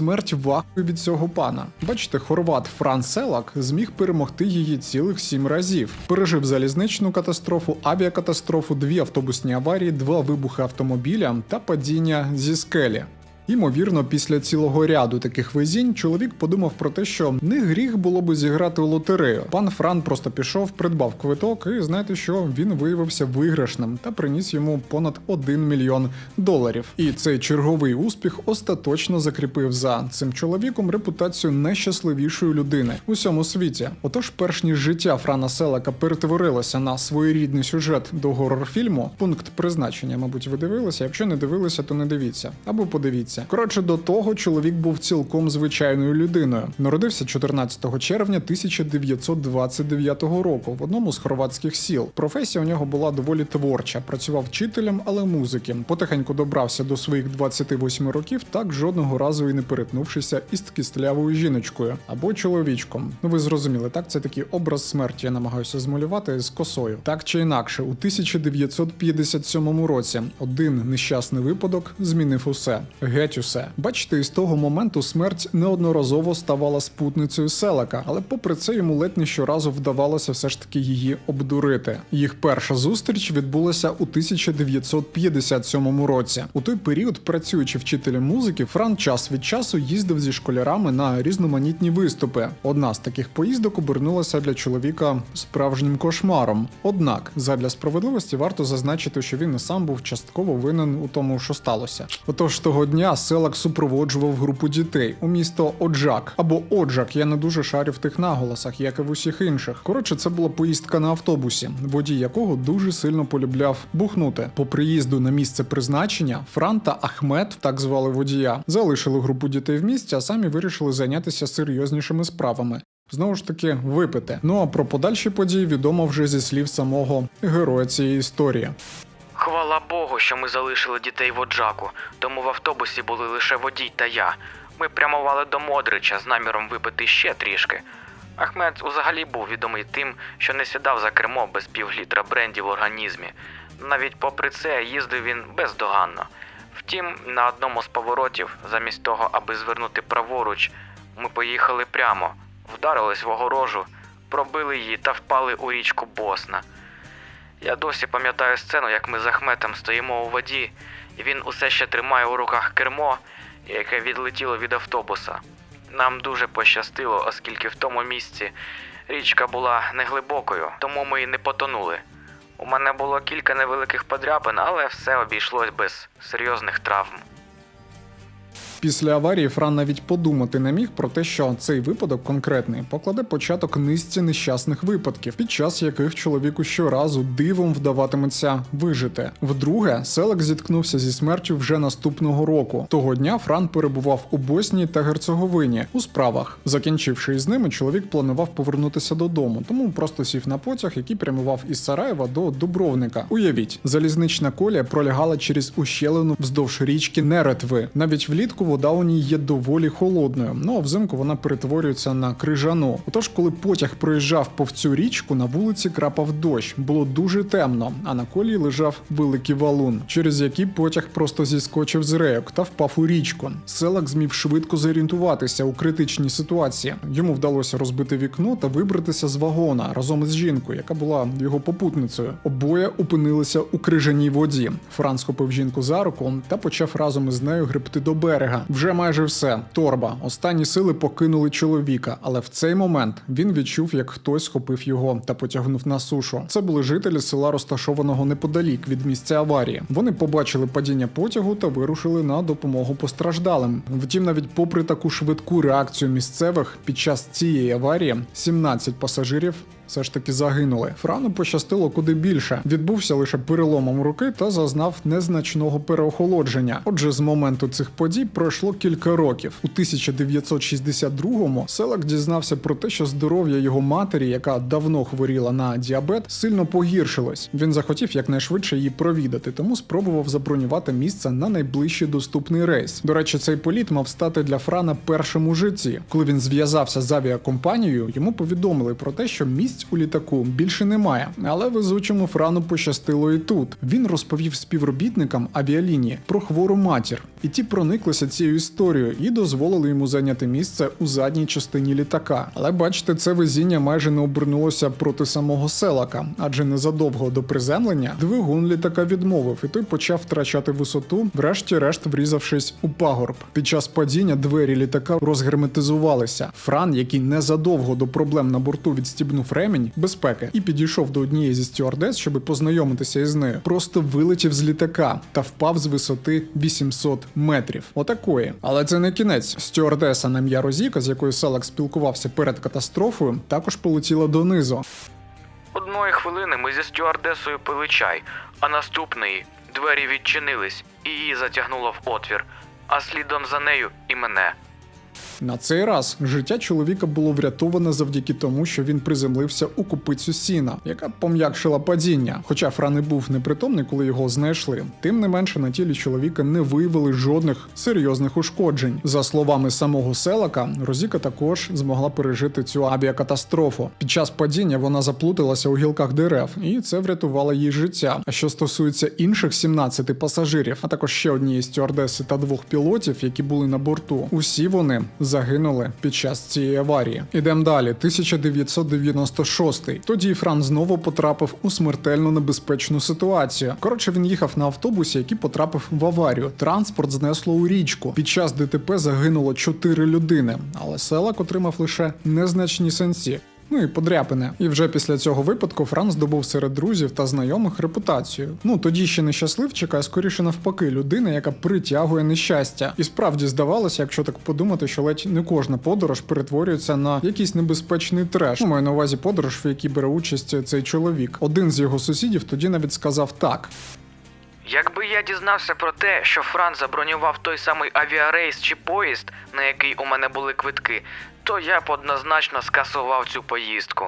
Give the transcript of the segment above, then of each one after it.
смерть вахою від цього пана. Бачите, хорват Фран Селак зміг перемогти її цілих сім разів. Пережив залізничну катастрофу, авіакатастрофу, дві автобусні аварії, два вибухи автомобіля та падіння зі скелі. Ймовірно, після цілого ряду таких везінь чоловік подумав про те, що не гріх було би зіграти у лотерею. Пан Фран просто пішов, придбав квиток, і знаєте, що він виявився виграшним та приніс йому понад 1 мільйон доларів. І цей черговий успіх остаточно закріпив за цим чоловіком репутацію найщасливішої людини у всьому світі. Отож, перш ніж життя Франа Селака перетворилося на своєрідний сюжет до горор-фільму, пункт призначення, мабуть, ви дивилися. Якщо не дивилися, то не дивіться або подивіться. Коротше, до того чоловік був цілком звичайною людиною. Народився 14 червня 1929 року в одному з хорватських сіл. Професія у нього була доволі творча. Працював вчителем, але музики. Потихеньку добрався до своїх 28 років, так жодного разу і не перетнувшися із кістлявою жіночкою або чоловічком. Ну ви зрозуміли, так це такий образ смерті. Я намагаюся змалювати з косою. Так чи інакше, у 1957 році один нещасний випадок змінив усе. Геть усе. Бачите, із того моменту смерть неодноразово ставала спутницею Селака, але попри це йому ледь не щоразу вдавалося все ж таки її обдурити. Їх перша зустріч відбулася у 1957 році. У той період, працюючи вчителем музики, Фран час від часу їздив зі школярами на різноманітні виступи. Одна з таких поїздок обернулася для чоловіка справжнім кошмаром. Однак, задля справедливості варто зазначити, що він і сам був частково винен у тому, що сталося. Отож того дня Селак супроводжував групу дітей у місто Оджак або Оджак. Я не дуже шарю в тих наголосах, як і в усіх інших. Коротше, це була поїздка на автобусі, водій якого дуже сильно полюбляв бухнути. По приїзду на місце призначення Фран та Ахмед, так звали водія, залишили групу дітей в місті, а самі вирішили зайнятися серйознішими справами. Знову ж таки, випити. Ну а про подальші події відомо вже зі слів самого героя цієї історії. Хвала Богу, що ми залишили дітей в Оджаку, тому в автобусі були лише водій та я. Ми прямували до Модрича з наміром випити ще трішки. Ахмед взагалі був відомий тим, що не сідав за кермо без півлітра бренді в організмі. Навіть попри це їздив він бездоганно. Втім, на одному з поворотів, замість того, аби звернути праворуч, ми поїхали прямо, вдарились в огорожу, пробили її та впали у річку Босна. Я досі пам'ятаю сцену, як ми з Ахметом стоїмо у воді, і він усе ще тримає у руках кермо, яке відлетіло від автобуса. Нам дуже пощастило, оскільки в тому місці річка була неглибокою, тому ми й не потонули. У мене було кілька невеликих подряпин, але все обійшлось без серйозних травм. Після аварії Фран навіть подумати не міг про те, що цей випадок конкретний покладе початок низці нещасних випадків, під час яких чоловіку щоразу дивом вдаватиметься вижити. Вдруге, Селек зіткнувся зі смертю вже наступного року. Того дня Фран перебував у Боснії та Герцеговині у справах. Закінчивши із ними, чоловік планував повернутися додому, тому просто сів на потяг, який прямував із Сараєва до Дубровника. Уявіть, залізнична колія пролягала через ущелину вздовж річки Неретви. Навіть влітку вода у ній є доволі холодною. Ну а взимку вона перетворюється на крижану. Отож, коли потяг проїжджав повз цю річку, на вулиці крапав дощ. Було дуже темно, а на колії лежав великий валун, через який потяг просто зіскочив з рейок та впав у річку. Селак змів швидко зорієнтуватися у критичній ситуації. Йому вдалося розбити вікно та вибратися з вагона разом із жінкою, яка була його попутницею. Обоє опинилися у крижаній воді. Франц схопив жінку за руку та почав разом із нею гребти до берега. Вже майже все. Торба. Останні сили покинули чоловіка, але в цей момент він відчув, як хтось схопив його та потягнув на сушу. Це були жителі села, розташованого неподалік від місця аварії. Вони побачили падіння потягу та вирушили на допомогу постраждалим. Втім, навіть попри таку швидку реакцію місцевих під час цієї аварії 17 пасажирів все ж таки загинули. Франу пощастило куди більше. Відбувся лише переломом руки та зазнав незначного переохолодження. Отже, з моменту цих подій пройшло кілька років. У 1962-му Селак дізнався про те, що здоров'я його матері, яка давно хворіла на діабет, сильно погіршилось. Він захотів якнайшвидше її провідати, тому спробував забронювати місце на найближчий доступний рейс. До речі, цей політ мав стати для Франа першим у житті. Коли він зв'язався з авіакомпанією, йому повідомили про те, що місць у літаку більше немає. Але везучому Франу пощастило і тут. Він розповів співробітникам авіалінії про хвору матір, і ті прониклися цією історією і дозволили йому зайняти місце у задній частині літака. Але бачите, це везіння майже не обернулося проти самого Селака, адже незадовго до приземлення двигун літака відмовив, і той почав втрачати висоту, врешті-решт врізавшись у пагорб. Під час падіння двері літака розгерметизувалися. Фран, який незадовго до проблем на борту відстібнув ремінь безпеки і підійшов до однієї зі стюардес, щоб познайомитися із нею, просто вилетів з літака та впав з висоти 800 метрів. Отакої. Але це не кінець. Стюардеса на ім'я Розіка, з якою Селак спілкувався перед катастрофою, також полетіла донизу. Одної хвилини ми зі стюардесою пили чай, а наступної двері відчинились і її затягнуло в отвір, а слідом за нею і мене. На цей раз життя чоловіка було врятоване завдяки тому, що він приземлився у купицю сіна, яка пом'якшила падіння. Хоча Фран і був непритомний, коли його знайшли. Тим не менше на тілі чоловіка не виявили жодних серйозних ушкоджень. За словами самого Селака, Розіка також змогла пережити цю авіакатастрофу. Під час падіння вона заплуталася у гілках дерев, і це врятувало їй життя. А що стосується інших 17 пасажирів, а також ще однієї стюардеси та двох пілотів, які були на борту, усі вони загинули під час цієї аварії. Ідемо далі. 1996. Тоді Фран знову потрапив у смертельно небезпечну ситуацію. Коротше, він їхав на автобусі, який потрапив в аварію. Транспорт знесло у річку. Під час ДТП загинуло 4 людини, але Селак отримав лише незначні сенсі. Ну і подряпини. І вже після цього випадку Фран здобув серед друзів та знайомих репутацію. Ну тоді ще не щасливчика, а скоріше навпаки, людина, яка притягує нещастя. І справді здавалося, якщо так подумати, що ледь не кожна подорож перетворюється на якийсь небезпечний треш. Ну, маю на увазі подорож, в якій бере участь цей чоловік. Один з його сусідів тоді навіть сказав так. Якби я дізнався про те, що Фран забронював той самий авіарейс чи поїзд, на який у мене були квитки, то я б однозначно скасував цю поїздку.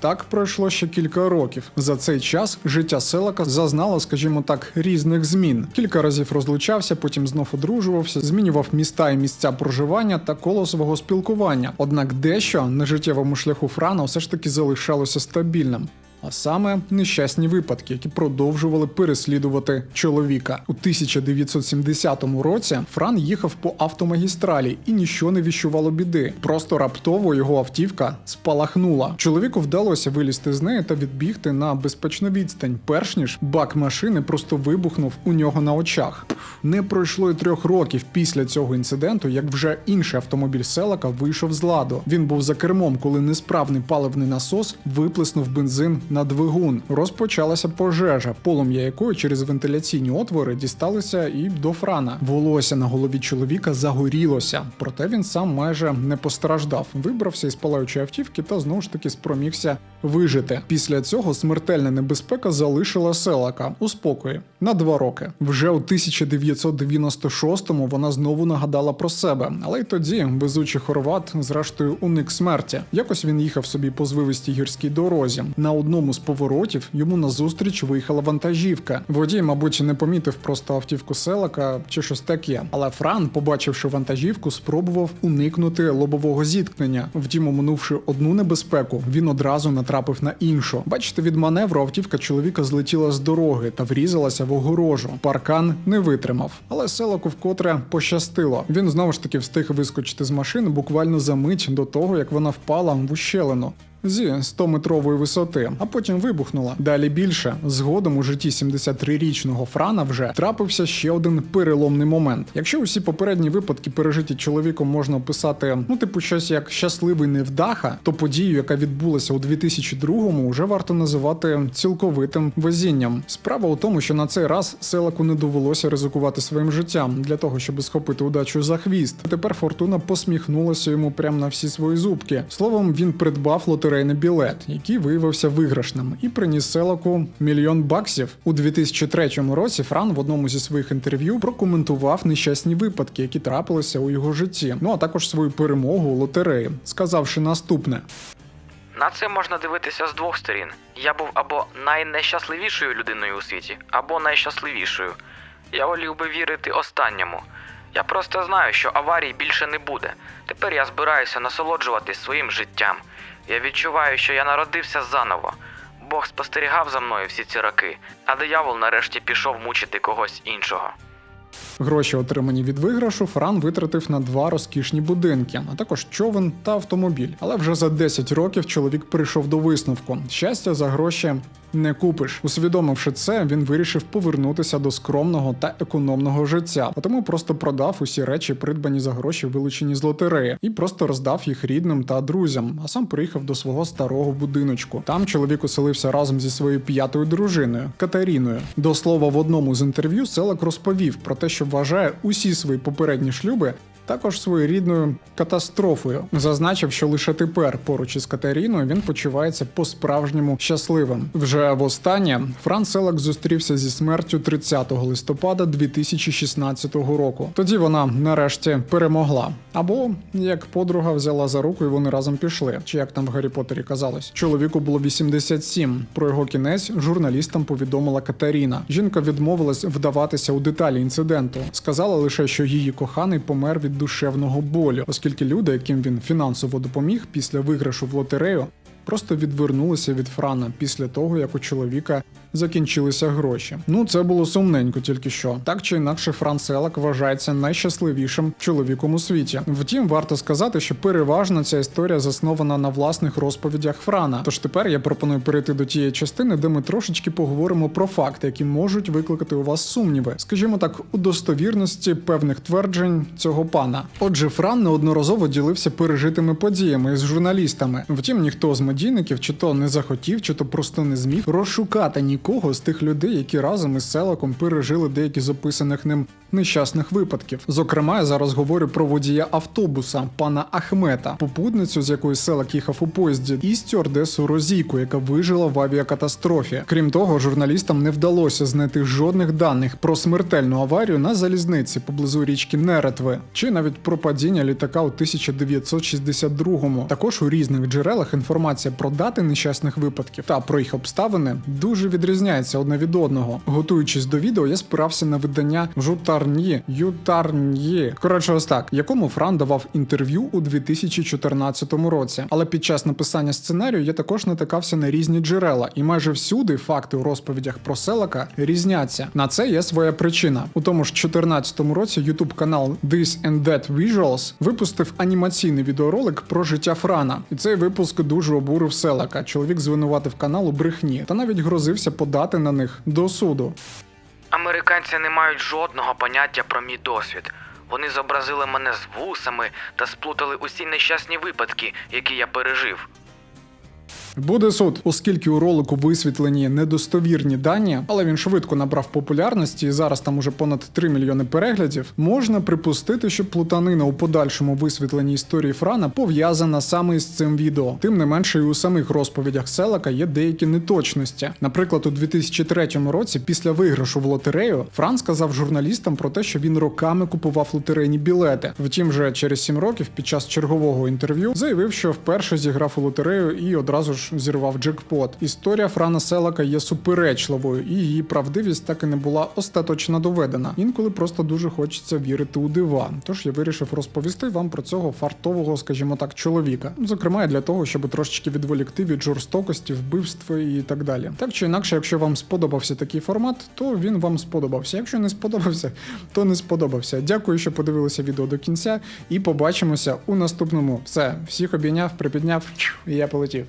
Так пройшло ще кілька років. За цей час життя Селака зазнало, скажімо так, різних змін. Кілька разів розлучався, потім знов одружувався, змінював міста і місця проживання та коло свого спілкування. Однак дещо на життєвому шляху Франа все ж таки залишалося стабільним. А саме нещасні випадки, які продовжували переслідувати чоловіка. У 1970 році Фран їхав по автомагістралі і нічого не віщувало біди. Просто раптово його автівка спалахнула. Чоловіку вдалося вилізти з неї та відбігти на безпечну відстань, перш ніж бак машини просто вибухнув у нього на очах. Не пройшло й трьох років після цього інциденту, як вже інший автомобіль Селака вийшов з ладу. Він був за кермом, коли несправний паливний насос виплеснув бензин на двигун. Розпочалася пожежа, полум'я якої через вентиляційні отвори дісталися і до Франа. Волосся на голові чоловіка загорілося, проте він сам майже не постраждав. Вибрався із палаючої автівки та знову ж таки спромігся вижити. Після цього смертельна небезпека залишила Селака у спокої на два роки. Вже у 1996-му вона знову нагадала про себе, але й тоді везучий хорват, зрештою, уник смерті. Якось він їхав собі по звивистій гірській дорозі. На одному з поворотів йому назустріч виїхала вантажівка. Водій, мабуть, не помітив просто автівку селака чи щось таке. Але Фран, побачивши вантажівку, спробував уникнути лобового зіткнення. Втім, оминувши одну небезпеку, він одразу натрапив на іншу. Бачите, від маневру автівка чоловіка злетіла з дороги та врізалася в огорожу. Паркан не витримав, але селаку вкотре пощастило. Він знову ж таки встиг вискочити з машини буквально за мить до того, як вона впала в ущелину. Зі 100-метрової висоти, а потім вибухнула. Далі більше згодом у житті 73-річного Франа вже трапився ще один переломний момент. Якщо усі попередні випадки пережиті чоловіком можна описати, ну типу щось як щасливий невдаха, то подію, яка відбулася у 2002-му, вже варто називати цілковитим везінням. Справа у тому, що на цей раз Селаку не довелося ризикувати своїм життям для того, щоб схопити удачу за хвіст. Тепер фортуна посміхнулася йому прямо на всі свої зубки. Словом, він придбав лотерейний білет, який виявився виграшним, і приніс Селаку мільйон баксів. У 2003 році Фран в одному зі своїх інтерв'ю прокоментував нещасні випадки, які трапилися у його житті. Ну а також свою перемогу у лотереї, сказавши наступне. На це можна дивитися з двох сторін. Я був або найнещасливішою людиною у світі, або найщасливішою. Я волів би вірити останньому. Я просто знаю, що аварій більше не буде. Тепер я збираюся насолоджуватись своїм життям. Я відчуваю, що я народився заново. Бог спостерігав за мною всі ці роки, а диявол нарешті пішов мучити когось іншого. Гроші, отримані від виграшу, Фран витратив на два розкішні будинки, а також човен та автомобіль. Але вже за 10 років чоловік прийшов до висновку: щастя за гроші не купиш. Усвідомивши це, він вирішив повернутися до скромного та економного життя, а тому просто продав усі речі, придбані за гроші, вилучені з лотереї, і просто роздав їх рідним та друзям. А сам приїхав до свого старого будиночку. Там чоловік оселився разом зі своєю п'ятою дружиною Катеріною. До слова, в одному з інтерв'ю Селак розповів про те, що вважає усі свої попередні шлюби. Також своєрідною катастрофою зазначив, що лише тепер поруч із Катеріною він почувається по-справжньому щасливим. Вже востаннє Фран Селак зустрівся зі смертю 30 листопада 2016 року. Тоді вона нарешті перемогла. Або як подруга взяла за руку, і вони разом пішли. Чи як там в Гаррі Поттері казалось, чоловіку було 87. Про його кінець журналістам повідомила Катеріна. Жінка відмовилась вдаватися у деталі інциденту. Сказала лише, що її коханий помер від душевного болю, оскільки люди, яким він фінансово допоміг після виграшу в лотерею, просто відвернулися від Франа після того, як у чоловіка закінчилися гроші. Ну це було сумненько, тільки що. Так чи інакше, Фран Селак вважається найщасливішим чоловіком у світі. Втім, варто сказати, що переважно ця історія заснована на власних розповідях Франа. Тож тепер я пропоную перейти до тієї частини, де ми трошечки поговоримо про факти, які можуть викликати у вас сумніви, скажімо так, у достовірності певних тверджень цього пана. Отже, Фран неодноразово ділився пережитими подіями з журналістами. Втім, ніхто з медійників чи то не захотів, чи то просто не зміг розшукати нікого з тих людей, які разом із Селаком пережили деякі з описаних ним нещасних випадків. Зокрема, я зараз говорю про водія автобуса пана Ахмета, попутницю, з якою Селак їхав у поїзді, і стюардесу Розійку, яка вижила в авіакатастрофі. Крім того, журналістам не вдалося знайти жодних даних про смертельну аварію на залізниці поблизу річки Неретви, чи навіть про падіння літака у 1962-му. Також у різних джерелах інформація про дати нещасних випадків та про їх обставини дуже відрізняється одне від одного. Готуючись до відео, я спирався на видання Жутарньє Ютарньє. Коротше, ось так, якому Фран давав інтерв'ю у 2014 році. Але під час написання сценарію я також натикався на різні джерела, і майже всюди факти у розповідях про Селака різняться. На це є своя причина. У тому ж 2014 році YouTube канал This and That Visuals випустив анімаційний відеоролик про життя Франа. І цей випуск дуже обурив Селака. Чоловік звинуватив канал у брехні та навіть грозився подати на них до суду. Американці не мають жодного поняття про мій досвід. Вони зобразили мене з вусами та сплутали усі нещасні випадки, які я пережив. Буде суд, оскільки у ролику висвітлені недостовірні дані, але він швидко набрав популярності і зараз там уже понад 3 мільйони переглядів. Можна припустити, що плутанина у подальшому висвітленні історії Франа пов'язана саме із цим відео. Тим не менше, і у самих розповідях Селака є деякі неточності. Наприклад, у 2003 році, після виграшу в лотерею, Фран сказав журналістам про те, що він роками купував лотерейні білети. Втім, вже через 7 років, під час чергового інтерв'ю, заявив, що вперше зіграв у лотерею і одразу ж зірвав джекпот. Історія Франа Селака є суперечливою, і її правдивість так і не була остаточно доведена. Інколи просто дуже хочеться вірити у дива. Тож я вирішив розповісти вам про цього фартового, скажімо так, чоловіка. Зокрема, для того, щоб трошечки відволікти від жорстокості, вбивства і так далі. Так чи інакше, якщо вам сподобався такий формат, то він вам сподобався. Якщо не сподобався, то не сподобався. Дякую, що подивилися відео до кінця, і побачимося у наступному. Все, всіх обійняв, припідняв, і я полетів.